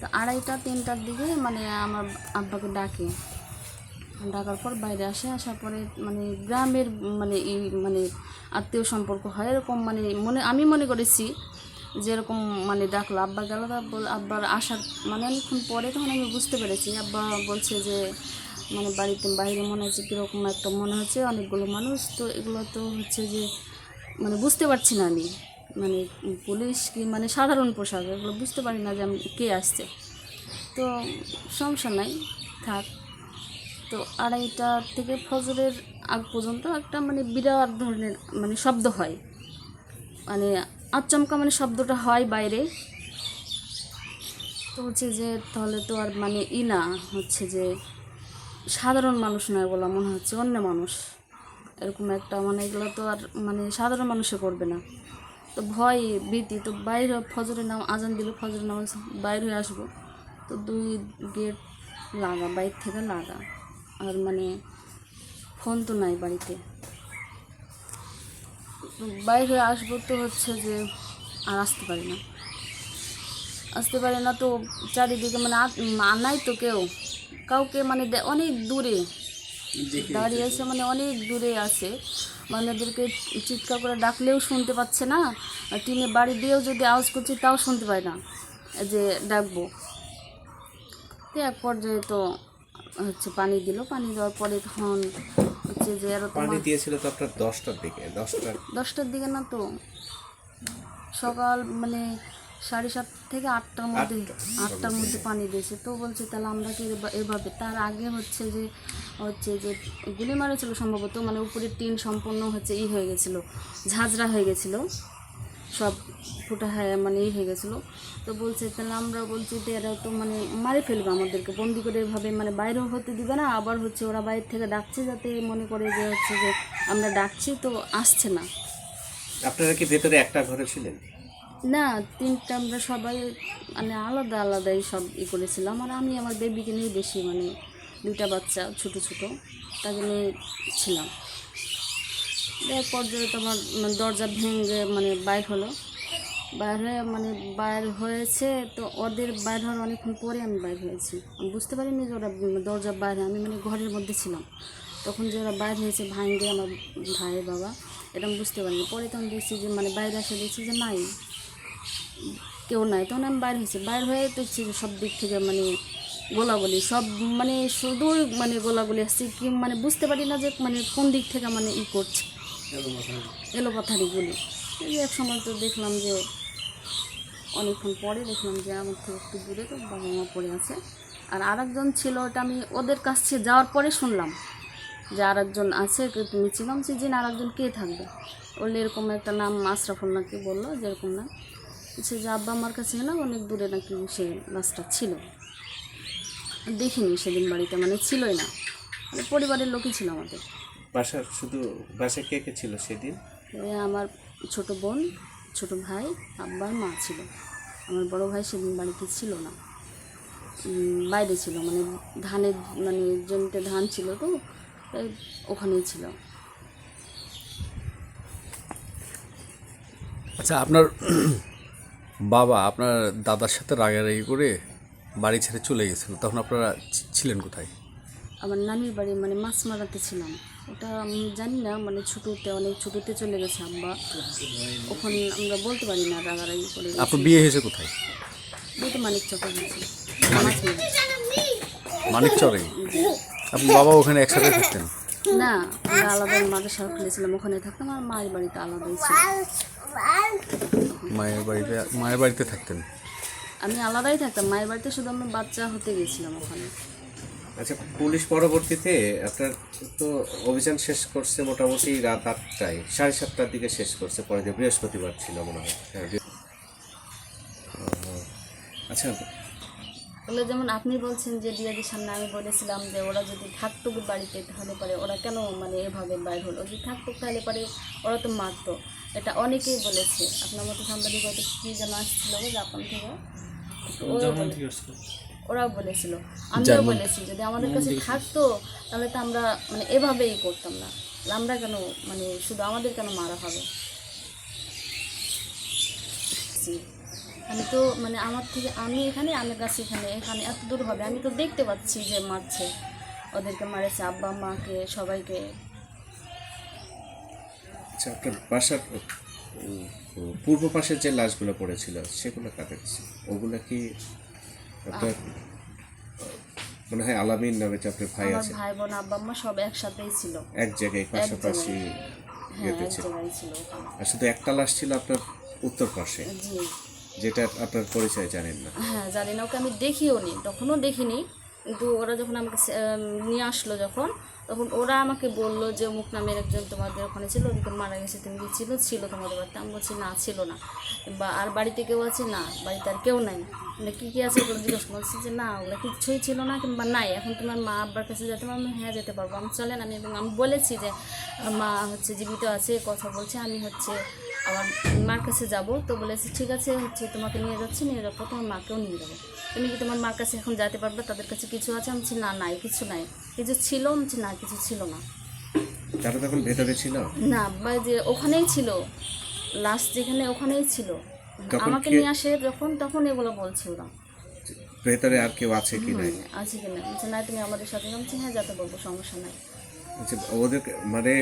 তো আড়াইটা, তিনটার দিকে মানে আমার আব্বাকে ডাকে। ডাকার পর বাইরে আসে, আসার পরে মানে গ্রামের মানে এই মানে আত্মীয় সম্পর্ক হয়, এরকম মানে মনে, আমি মনে করেছি যে এরকম মানে ডাকলো। আব্বা গেল আব্বার আসার মানে অনেকক্ষণ পরে তখন আমি বুঝতে পেরেছি। আব্বা বলছে যে মানে বাড়িতে বাইরে মনে হচ্ছে কীরকম একটা মনে হচ্ছে, অনেকগুলো মানুষ। তো এগুলো তো হচ্ছে যে মানে বুঝতে পারছি না আমি। মানে পুলিশ কি মানে সাধারণ পোশাক, এগুলো বুঝতে পারি না যে আমি কে আসছে। তো সমস্যা নাই, থাক। তো আড়াইটা থেকে ফজরের আগ পর্যন্ত একটা মানে বিরাট ধরনের মানে শব্দ হয়। মানে আচমকা মানে শব্দটা হয় বাইরে। তো হচ্ছে যে তাহলে তো আর মানে ই না, হচ্ছে যে সাধারণ মানুষ নয় বলা মনে হচ্ছে অন্য মানুষ। এরকম একটা মানে এগুলো তো আর মানে সাধারণ মানুষে করবে না। তো ভয় ভীতি তো বাইরে ফজরের নাম আজান দিল ফজরের নামাজ বাইরে হয়ে আসব। তো দুই গেট লাগা বাইর থেকে লাগা। আর মানে ফোন তো নাই বাড়িতে। বাইরে হয়ে আসব তো হচ্ছে যে আর আসতে পারি না। আসতে পারে না তো চারিদিকে মানে আনাই তো কেউ। কাউকে মানে অনেক দূরে। দাঁড়িয়ে আছে মানে অনেক দূরে আছে। ওদেরকে চিৎকার করে ডাকলেও শুনতে পাচ্ছে না। টিনে বাড়ি দিয়েও যদি আওয়াজ করছি তাও শুনতে পায় না। যে ডাকবো। তো এক পর্যায়ে তো হচ্ছে পানি দিল। পানি দেওয়ার পরে তখন হচ্ছে যে আরও পানি দিয়েছিল তো আপনার দশটার দিকে। দশটার দশটার দিকে না তো সকাল মানে সাড়ে সাত থেকে আটটার মধ্যে আটটার মধ্যে পানি দিয়েছে। তো বলছে তাহলে আমরা কি এভাবে? তার আগে হচ্ছে যে হচ্ছে যে গুলি মারেছিল সম্ভবত মানে উপরে টিন সম্পূর্ণ হচ্ছে ই হয়ে গেছিল ঝাঁঝরা হয়ে গেছিল সব ফুটা হয়ে মানে ই হয়ে গেছিল। তো বলছে তাহলে আমরা বলছি যে এরা তো মানে মারে ফেলবে আমাদেরকে বন্দি করে এভাবে মানে বাইরেও হতে দিবে না আবার হচ্ছে ওরা বাইরে থেকে ডাকছে যাতে মনে করে যে হচ্ছে যে আমরা ডাকছি তো আসছে না। আপনারা কি ভেতরে একটা ঘরে ছিলেন? না, তিনটা আমরা সবাই মানে আলাদা আলাদাই সব ই করেছিলাম। আর আমি আমার বেবিকে নিয়ে বেশি মানে দুইটা বাচ্চা ছোট ছোট তাকে নিয়ে ছিলাম। এর পর্যায়ে তো আমার মানে দরজা ভেঙে মানে বাইর হলো। বাইর হয়ে মানে বাইর হয়েছে তো ওদের বাইর হওয়ার অনেকক্ষণ পরে আমি বাইর হয়েছি। আমি বুঝতে পারিনি যে ওরা দরজা বাইরে, আমি মানে ঘরের মধ্যে ছিলাম। তখন যে ওরা বাইর হয়েছে ভাঙে আমার ভাই বাবা, এটা আমি বুঝতে পারিনি। পরে তখন দেখছি যে মানে বাইরে এসে দেখছি যে নাই। কেউ নাই। তখন আমি বাইর হয়েছি। বাইর হয়ে তো সব দিক থেকে মানে গোলাগুলি সব মানে শুধু মানে গোলাগুলি আসছে কি মানে বুঝতে পারি না যে মানে কোন দিক থেকে মানে ই করছে। এলো পাথারি গুলি এই এক সময় তো দেখলাম যে অনেকক্ষণ পরে দেখলাম যে আমার থেকে একটু দূরে তো বাবা মা পড়ে আছে। আর আরেকজন ছিল, ওটা আমি ওদের কাছ যাওয়ার পরে শুনলাম যে আরেকজন আছে তুমি ছিলাম সে যে আরেকজন কে থাকবে? ওর এরকম একটা নাম আশরাফুল নাকি বলল, যেরকম না। সে যে আব্বা আমার কাছে না অনেক দূরে নাকি সে লাশটা ছিল। দেখিনি সেদিন বাড়িতে মানে ছিলই না। মানে পরিবারের লোকই ছিল আমাদের। বাসার শুধু বাসায় কে কে ছিল সেদিন? এ আমার ছোট বোন ছোট ভাই আব্বার মা ছিল। আমার বড় ভাই সেদিন বাড়িতে ছিল না। বাইরে ছিল মানে ধানের মানে জমিতে ধান ছিল তো তাই ওখানেই ছিল। আচ্ছা আপনার বাবা আপনার দাদার সাথে রাগারাগি করে বাড়ি ছেড়ে চলে গেছিল তখন আপনারা ছিলেন কোথায়? আমার নানির বাড়ি মানে মাছ মারাতে ছিলাম। ওটা আমি জানি না মানে ছোটোতে অনেক ছোটোতে চলে গেছে আব্বা ওখানে আমরা বলতে পারি না রাগারাগি করে আপনার বিয়ে হয়েছে কোথায়? বলতে মানিক চকে গেছে মানিক? চরে আপনার বাবা ওখানে একসাথে থাকতেন? না আমরা আলাদা মাদ্রাসা খুলেছিলাম ওখানে থাকতাম আর মায়ের বাড়িতে আলাদাই ছিল। মায়ের বাড়িতে মায়ের বাড়িতে থাকতেন? আমি আলাদাই থাকতাম। মায়ের বাড়িতে শুধু আমি বাচ্চা হতে গেছিলাম ওখানে। আচ্ছা পুলিশ পরবর্তীতে আপনার তো অভিযান শেষ করছে মোটামুটি রাত আটটায় সাড়ে সাতটার দিকে শেষ করছে পরে যে বৃহস্পতিবার ছিল মনে হয়। ও, আচ্ছা বলে যেমন আপনি বলছেন যে ডিয়াদের সামনে আমি বলেছিলাম যে ওরা যদি থাকতো বাড়িতে তাহলে পরে ওরা কেন মানে এভাবে বাইর হলো? যদি থাকতো তাহলে পরে ওরা তো মারতো। এটা অনেকেই বলেছে। আপনার মতো সাংবাদিক হয়তো কী যেন আসছিল জাপান থেকে। ওরাও ওরাও বলেছিল। আমিও বলেছি যদি আমাদের কাছে থাকতো তাহলে তো আমরা মানে এভাবেই করতাম না। আমরা কেন মানে শুধু আমাদের কেন মারা হবে? জি। আমি তো মানে আমার থেকে আমি এখানে আমার কাছে এখানে এখানে এত দূর হবে। আমি তো দেখতে পাচ্ছি যে মারছে। ওদেরকে মারেছে আব্বা মাকে সবাইকে। আচ্ছা আপনার বাসার পূর্ব পাশের যে লাশগুলো পড়েছিল সেগুলো কাদের ওগুলো কি আপনার মনে হয় আলামিন নামে যে আপনার ভাই আছে? ভাই বোন আব্বা মা সব একসাথেই ছিল। এক জায়গায় পাশাপাশি হ্যাঁ ইয়েতে এক ছিল আর শুধু একটা লাশ ছিল আপনার উত্তর পাশে? জি। যেটা আপনার পরিচয় জানেন না। হ্যাঁ জানি না ওকে আমি দেখিও নি তখনও দেখিনি। কিন্তু ওরা যখন আমাকে নিয়ে আসলো যখন, তখন ওরা আমাকে বলল যে মুখ নামের একজন তোমাদের ওখানে ছিল ওদিকে মারা গেছে, তুমি কি ছিল? ছিল তোমাদের বাড়িতে। আমি বলছি, না, ছিল না। বা আর বাড়িতে কেউ আছে? না, বাড়িতে আর কেউ নাই। মানে কী কী আছে ওগুলো জিজ্ঞেস করছি যে, না, ওগুলো কিছুই ছিল না, কিংবা নাই। এখন তোমার মা আব্বার কাছে যেতে পারব আমি হ্যাঁ যেতে পারব। আমি, চলেন, আমি এবং আমি বলেছি যে, মা হচ্ছে জীবিত আছে, কথা বলছে। আমি হচ্ছে আমার মার কাছে যাব। তো বলেছে ঠিক আছে হচ্ছে তোমাকে নিয়ে যাচ্ছি নিয়ে যাব তোমার মাকেও নিয়ে যাব। তুমি কি তোমার মার কাছে এখন যেতে পারবে? তাদের কাছে কিছু আছে? আমি না নাই কিছু নাই। কিছু ছিল আমি না কিছু ছিল না। তারা তখন ভেতরে ছিল? না বা যে ওখানেই ছিল। লাস্ট যেখানে ওখানেই ছিল। আমাকে নিয়ে আসে যখন তখন এগুলো বলছে ওরা ভেতরে আর কেউ আছে কি নাই? আছে কিনা বলছে না তুমি আমাদের সাথে যাচ্ছি হ্যাঁ যেতে পারব সমস্যা নাই। আচ্ছা, ওদের মানে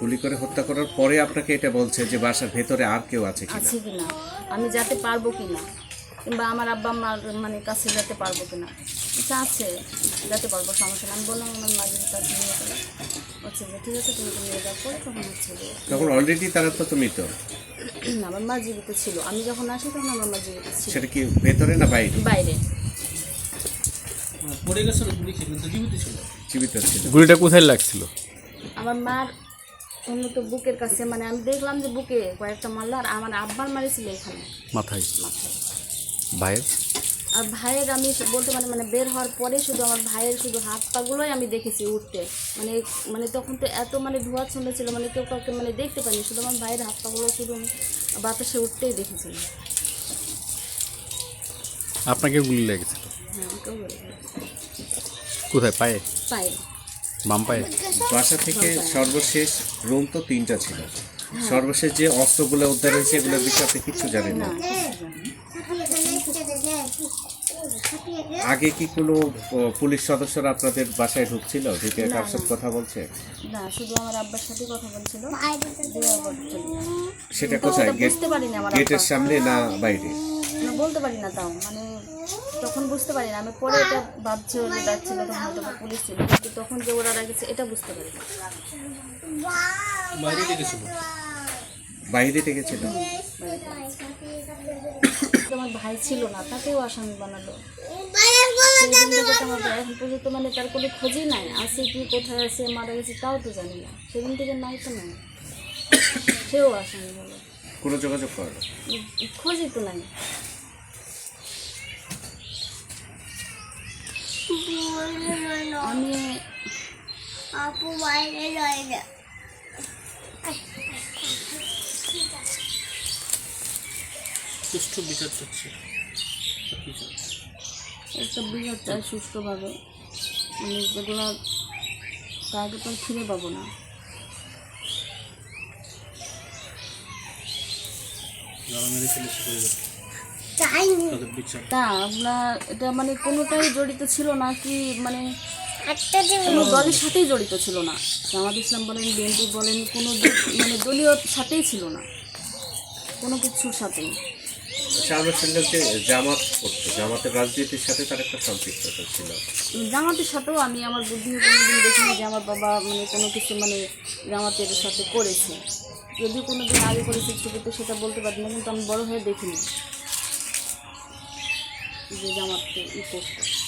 গুলি করে হত্যা করার পরে আপনাকে এটা বলছে যে বাসার ভেতরে আর কেউ আছে কিনা? আছে কিনা? আমি যেতে পারব কিনা? কিংবা আমার আব্বা মার মানে কাছে যেতে পারব কিনা? আচ্ছা আছে যেতে পারব সমস্যা আমি বললাম আমার মাঝের কাছে নিয়ে গেলাম হচ্ছে যে ঠিক আছে তুমি তো নিয়ে যাও পরে তখন হচ্ছে তখন অলরেডি তারা তো তুমি তো? আমার মা জীবিত ছিল। আমি যখন আসি তখন আমার মা জীবিত ছিল। সেটা কি ভেতরে না বাইরে? বাইরে। পড়ে গেছিল গুলি খেয়ে জীবিত ছিল। জীবিত ছিল। গুলিটা কোথায় লাগছিল? আমার মার উন্নত বুকের কাছে মানে আমি দেখলাম যে বুকে কয়েকটা মারলো আর আমার আব্বার মারিছিল এখানে। মাথায়? মাথায়। ভাইয়ের? আর ভাইয়ের আমি বলতে পারি মানে বের হওয়ার পরে শুধু আমার ভাইয়ের শুধু হাত পাগুলোই আমি দেখেছি উঠতে। মানে মানে তখন তো এত মানে ধোয়া ছন্দে ছিল মানে কেউ কাউকে মানে দেখতে পাইনি শুধু আমার ভাইয়ের হাত পাগুলো শুধু বাতাসে উঠতেই দেখেছিলাম আপনাকে গুলি লেগেছিল? হ্যাঁ কোথায় পায়ে? পাই বাম পায়ে বাসা থেকে সর্বশেষ রুম তো তিনটা ছিল। সর্বশেষ যে অস্ত্রগুলো উদ্ধার হয়েছে এগুলোর বিষয়ে আপনি কিছু জানেন না। আগে কি কোনো পুলিশ সদস্যরা আপনাদের বাসায় ঢুকছিল? ঢুকে কার সাথে কথা বলছে? না শুধু আমার আব্বার সাথে কথা বলছিল। সেটা কোথায়? গেটের সামনে না বাইরে? না বলতে পারি না তাও মানে তখন বুঝতে পারি না। আমি পরে এটা ভাবছি ওরা ডাকছিল তখন হয়তো বা পুলিশ ছিল কিন্তু তখন যে ওরা ডাকেছে এটা বুঝতে পারি না। বাইরে ডেকেছিল আমার ভাই ছিল না তাকেও আসামি বানালো। আমার ভাই এখন পর্যন্ত মানে তার কোনো খোঁজই নাই আছে কি কোথায় আছে মারা গেছে তাও তো জানি না। সেদিন থেকে নাই তো নাই। সেও আসামি হলো। কোনো যোগাযোগ করে না খোঁজই তো নাই। আমি আপু বাইরে যায় না সুষ্ঠু বিচার সবকিছু একটা বিচার চাই সুষ্ঠুভাবে মানে যেগুলো তাকে তো আর ফিরে পাবো না। মেরে ফেলেছে পরিবার যাইনি তাদের বিচার তা আপনার এটা মানে কোনোটাই জড়িত ছিল না কি মানে একটা কোনো দলের সাথেই জড়িত ছিল না। জামাত ইসলাম বলেন বিএনপি বলেন কোনো মানে দলীয় সাথেই ছিল না। কোনো কিছুর সাথেই। আচ্ছা আমরা জামাত করতো জামাতের রাজনীতির সাথে তার একটা সম্পৃক্ততা ছিল। জামাতের সাথেও আমি আমার বুদ্ধি কোনোদিন দেখিনি যে আমার বাবা মানে কোনো কিছু মানে জামাতের সাথে করেছে। যদি কোনো দিন আগে করেছে ছবিতে সেটা বলতে পারি না কিন্তু আমি বড় হয়ে দেখিনি। যে জামাতে ই করতো।